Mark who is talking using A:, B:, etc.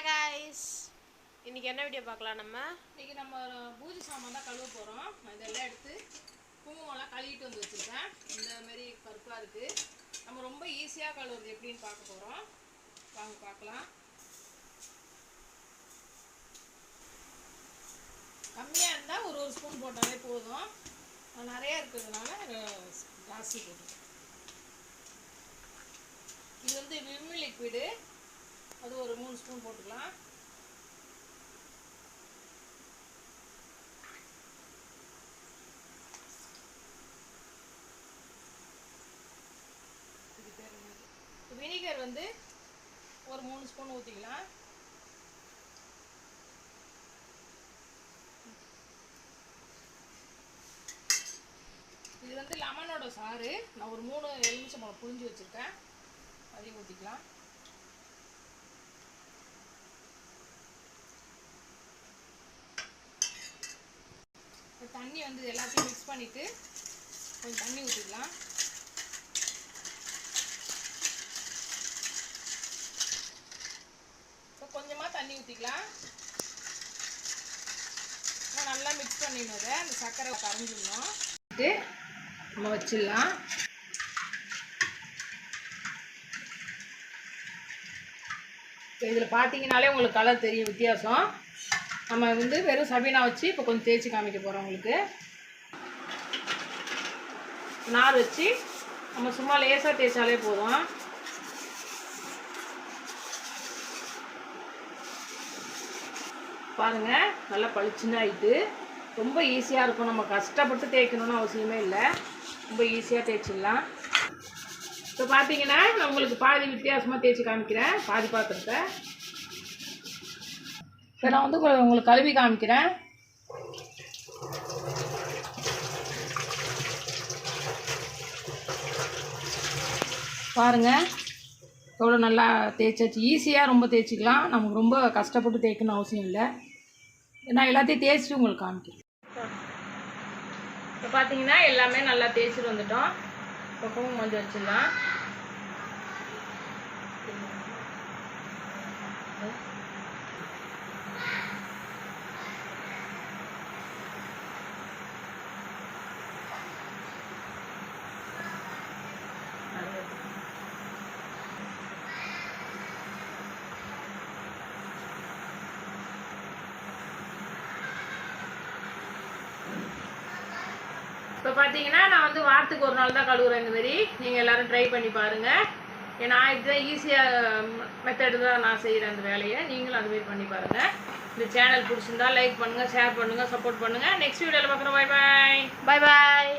A: Hi guys இன்னைக்கு என்ன video பார்க்கலாம் நம்ம?
B: இன்றைக்கி நம்ம பூஜை சாமான் தான் கழுவ போகிறோம் இதெல்லாம் எடுத்து குங்குமம்லாம் கழுவிட்டு வந்து வச்சுருக்கேன். இந்த மாதிரி கருப்பாக இருக்குது நம்ம ரொம்ப ஈஸியாக கழுவுறது எப்படின்னு பார்க்க போகிறோம் வாங்க பார்க்கலாம். கம்மியாக இருந்தால் ஒரு ஒரு ஸ்பூன் போட்டாலே போதும். நிறையா இருக்கிறதுனால ஜாஸ்தி போட்டுருக்கேன் இது வந்து விம் லிக்விடு அது ஒரு மூணு ஸ்பூன் போட்டுக்கலாம். வினிகர் வந்து ஒரு மூணு ஸ்பூன் ஊற்றிக்கலாம் இது வந்து லெமனோட சாறு. நான் ஒரு மூணு எலுமிச்சம்பழம் புழிஞ்சு வச்சுருக்கேன். அதையும் ஊற்றிக்கலாம் தண்ணி வந்து எல்லாத்தையும் மிக்ஸ் பண்ணிவிட்டு கொஞ்சம் தண்ணி ஊற்றிக்கலாம் இப்போ கொஞ்சமாக தண்ணி ஊற்றிக்கலாம் நல்லா மிக்ஸ் பண்ணிடணும் அதை அந்த சர்க்கரை கரைஞ்சிடணும். நம்ம வச்சிடலாம். இதில் பார்த்தீங்கனாலே உங்களுக்கு கலர் தெரியும் வித்தியாசம். நம்ம வந்து வெறும் சபீனா வச்சு இப்போ கொஞ்சம் தேய்ச்சி காமிக்க போகிறோம் உங்களுக்கு. நார் வச்சு நம்ம சும்மா லேசாக தேய்ச்சாலே போதும். பாருங்க நல்லா பளிச்சுன்னு ஆகிட்டு ரொம்ப ஈஸியாக இருக்கும். நம்ம கஷ்டப்பட்டு தேய்க்கணும்னு அவசியமே இல்லை. ரொம்ப ஈஸியாக தேய்ச்சிடலாம். இப்போ பார்த்தீங்கன்னா நான் உங்களுக்கு பாதி வித்தியாசமாக தேய்ச்சி காமிக்கிறேன். பாதி பாத்திரத்தை. இப்போ நான் வந்து உங்களுக்கு கழுவி காமிக்கிறேன். பாருங்க. எவ்வளோ நல்லா தேய்ச்சாச்சு. ஈஸியாக ரொம்ப தேய்ச்சிக்கலாம். நமக்கு ரொம்ப கஷ்டப்பட்டு தேய்க்கணும் அவசியம் இல்லை. நான் எல்லாத்தையும் தேய்ச்சிட்டு உங்களுக்கு காமிக்கிறேன். இப்போ பார்த்தீங்கன்னா எல்லாமே நல்லா தேய்ச்சிட்டு வந்துட்டோம். இப்போ கொஞ்சம் வச்சிடலாம். இப்போ பார்த்தீங்கன்னா நான் வந்து வாரத்துக்கு ஒரு நாள் தான் கழுவுறேன் இந்த மாதிரி நீங்கள் எல்லோரும் ட்ரை பண்ணி பாருங்கள் ஏன்னா இதுதான் ஈஸியாக மெத்தடு தான் நான் செய்கிறேன் அந்த வேலையை. நீங்களும் அதுமாரி பண்ணி பாருங்கள் இந்த சேனல் பிடிச்சிருந்தா லைக் பண்ணுங்கள் ஷேர் பண்ணுங்கள் சப்போர்ட் பண்ணுங்கள் நெக்ஸ்ட் வீடியோவில் பார்க்குறோம். பை பாய்
A: பாய் பாய்